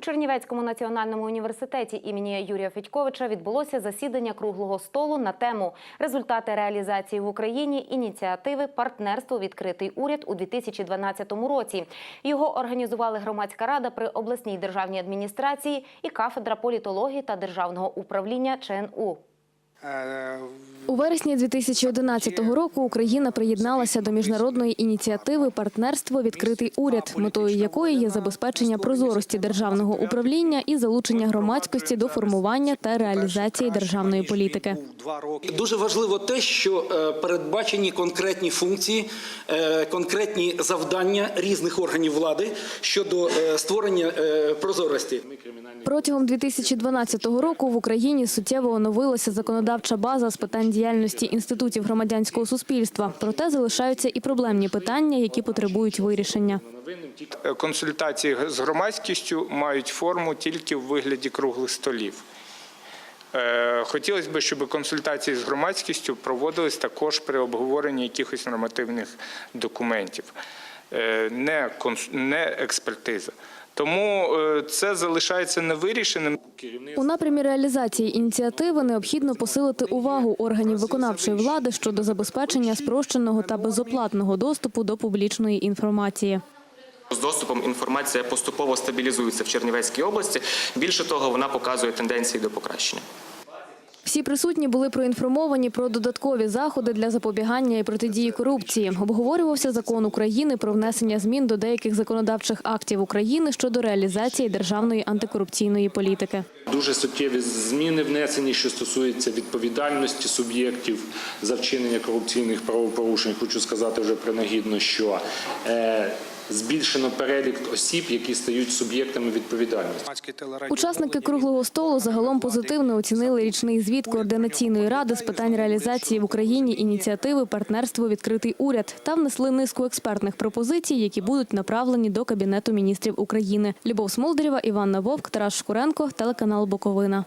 Чернівецькому національному університеті імені Юрія Федьковича відбулося засідання круглого столу на тему результати реалізації в Україні ініціативи партнерство відкритий уряд у 2012 році. Його організували громадська рада при обласній державній адміністрації і кафедра політології та державного управління ЧНУ. У вересні 2011 року Україна приєдналася до міжнародної ініціативи Партнерство відкритий уряд, метою якої є забезпечення прозорості державного управління і залучення громадськості до формування та реалізації державної політики. Дуже важливо те, що е, передбачені конкретні функції, е, конкретні завдання різних органів влади щодо е, створення прозорості. Протягом 2012 року в Україні суттєво оновилася законодавча база з питань діяльності інститутів громадянського суспільства. Проте залишаються і проблемні питання, які потребують вирішення. консультації з громадськістю мають форму тільки в вигляді круглих столів. Е, Хотілося б, щоб консультації з громадськістю проводились також при обговоренні якихось нормативних документів, Е, не, експертиза. Тому е, це залишається невирішеним. У напрямі реалізації ініціативи необхідно посилити увагу органів виконавчої влади щодо забезпечення спрощеного та безоплатного доступу до публічної інформації. З доступом інформація поступово стабілізується в Чернівецькій області. Більше того, вона показує тенденції до покращення. Всі присутні були проінформовані про додаткові заходи для запобігання і протидії корупції. Обговорювався закон України про внесення змін до деяких законодавчих актів України щодо реалізації державної антикорупційної політики. Дуже суттєві зміни внесені, що стосуються відповідальності суб'єктів за вчинення корупційних правопорушень. Хочу сказати вже принагідно, що е, збільшено перелік осіб, які стають суб'єктами відповідальності. Учасники круглого столу загалом позитивно оцінили річний звіт координаційної ради з питань реалізації в Україні ініціативи партнерство відкритий уряд та внесли низку експертних пропозицій, які будуть направлені до кабінету міністрів України. Любов Смолдерєва, Іванна Вовк, Тарас Шкуренко, телеканал Буковина.